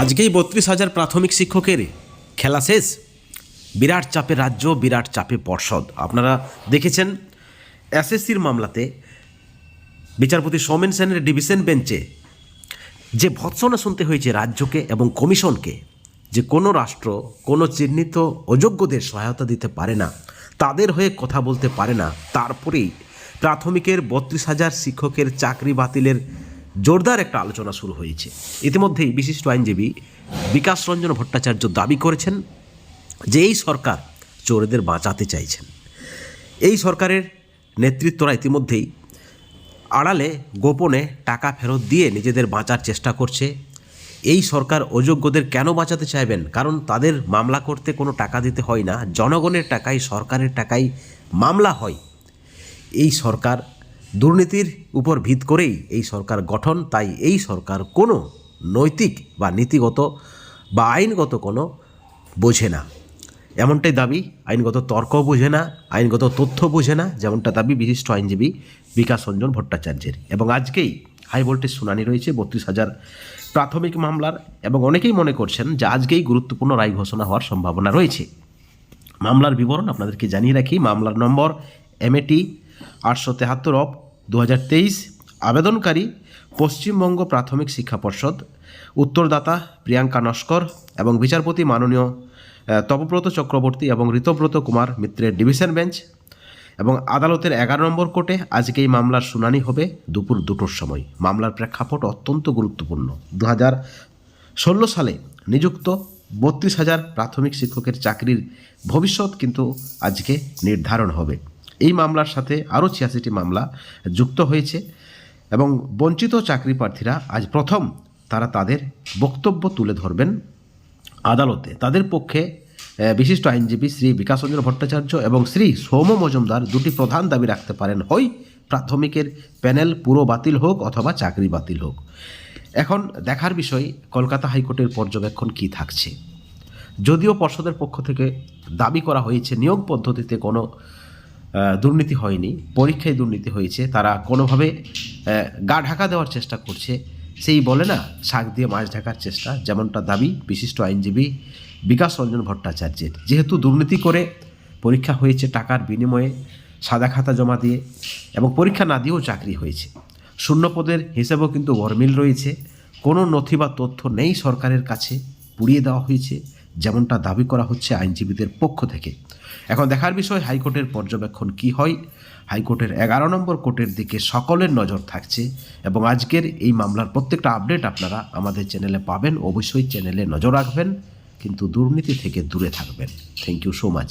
আজকেই বত্রিশ হাজার প্রাথমিক শিক্ষকের খেলা শেষ। বিরাট চাপে রাজ্য, বিরাট চাপে পর্ষদ। আপনারা দেখেছেন, এসএসসির মামলাতে বিচারপতি সৌমেন সেনের ডিভিশন বেঞ্চে যে ভৎসনা শুনতে হয়েছে রাজ্যকে এবং কমিশনকে, যে কোনো রাষ্ট্র, কোনো চিহ্নিত অযোগ্যদের সহায়তা দিতে পারে না, তাদের হয়ে কথা বলতে পারে না, তারপরেই প্রাথমিকের বত্রিশ হাজার শিক্ষকের চাকরি বাতিলের জোরদার একটা আলোচনা শুরু হয়েছে। ইতিমধ্যেই বিশিষ্ট আইনজীবী বিকাশ রঞ্জন ভট্টাচার্য দাবি করেছেন যে এই সরকার চোরেদের বাঁচাতে চাইছেন। এই সরকারের নেতৃত্বরা ইতিমধ্যেই আড়ালে, গোপনে টাকা ফেরত দিয়ে নিজেদের বাঁচার চেষ্টা করছে। এই সরকার অযোগ্যদের কেন বাঁচাতে চাইবেন? কারণ তাদের মামলা করতে কোনো টাকা দিতে হয় না। জনগণের টাকায়, সরকারের টাকায় মামলা হয়। এই সরকার দুর্নীতির উপর ভিত করেই এই সরকার গঠন, তাই এই সরকার কোনো নৈতিক বা নীতিগত বা আইনগত কোনো বোঝে না। এমনটাই দাবি, আইনগত তর্ক বোঝে না, আইনগত তথ্য বোঝে না, যেমনটা দাবি বিশিষ্ট আইনজীবী বিকাশ রঞ্জন ভট্টাচার্যের। এবং আজকেই হাই ভোল্টেজ শুনানি রয়েছে বত্রিশ হাজার প্রাথমিক মামলার, এবং অনেকেই মনে করছেন যে আজকেই গুরুত্বপূর্ণ রায় ঘোষণা হওয়ার সম্ভাবনা রয়েছে। মামলার বিবরণ আপনাদেরকে জানিয়ে রাখি। মামলার নম্বর এমএটি আটশো তেহাত্তর অফ দু আবেদনকারী পশ্চিমবঙ্গ প্রাথমিক শিক্ষা পর্ষদ, উত্তরদাতা প্রিয়াঙ্কা নস্কর এবং বিচারপতি মাননীয় তপব্রত চক্রবর্তী এবং ঋতব্রত কুমার মিত্রের ডিভিশন বেঞ্চ এবং আদালতের এগারো নম্বর কোর্টে আজকে এই মামলার শুনানি হবে দুপুর দুটোর সময়। মামলার প্রেক্ষাপট অত্যন্ত গুরুত্বপূর্ণ। দু হাজার ষোলো সালে নিযুক্ত বত্রিশ হাজার প্রাথমিক শিক্ষকের চাকরির ভবিষ্যৎ কিন্তু আজকে নির্ধারণ হবে। এই মামলার সাথে আরও ছিয়াশিটি মামলা যুক্ত হয়েছে এবং বঞ্চিত চাকরি প্রার্থীরা আজ প্রথম তারা তাদের বক্তব্য তুলে ধরবেন আদালতে। তাদের পক্ষে বিশিষ্ট আইনজীবী শ্রী বিকাশরঞ্জন ভট্টাচার্য এবং শ্রী সৌম মজুমদার দুটি প্রধান দাবি রাখতে পারেন হয় প্রাথমিকের প্যানেল পুরো বাতিল হোক অথবা চাকরি বাতিল হোক। এখন দেখার বিষয়, কলকাতা হাইকোর্টের পর্যবেক্ষণ কি থাকছে? যদিও পর্ষদের পক্ষ থেকে দাবি করা হয়েছে, নিয়োগ পদ্ধতিতে কোনো দুর্নীতি হয়নি, পরীক্ষায় দুর্নীতি হয়েছে, তারা কোনোভাবে গা ঢাকা দেওয়ার চেষ্টা করছে। সেই বলে না, শাক দিয়ে মাছ ঢাকার চেষ্টা, যেমনটা দাবি বিশিষ্ট আইনজীবী বিকাশ রঞ্জন ভট্টাচার্যের। যেহেতু দুর্নীতি করে পরীক্ষা হয়েছে টাকার বিনিময়ে, সাদা খাতা জমা দিয়ে, এবং পরীক্ষা না দিয়েও চাকরি হয়েছে। শূন্য পদের হিসেবেও কিন্তু গরমিল রয়েছে। কোনো নথি বা তথ্য নেই সরকারের কাছে, পুড়িয়ে দেওয়া হয়েছে, যেমনটা দাবি করা হচ্ছে আইনজীবীদের পক্ষ থেকে। এখন দেখার বিষয়, হাইকোর্টের পর্যবেক্ষণ কি হয়? হাইকোর্টের এগারো নম্বর কোর্টের দিকে সকলের নজর থাকছে এবং আজকের এই মামলার প্রত্যেকটা আপডেট আপনারা আমাদের চ্যানেলে পাবেন। অবশ্যই চ্যানেলে নজর রাখবেন, কিন্তু দুর্নীতি থেকে দূরে থাকবেন। Thank you so much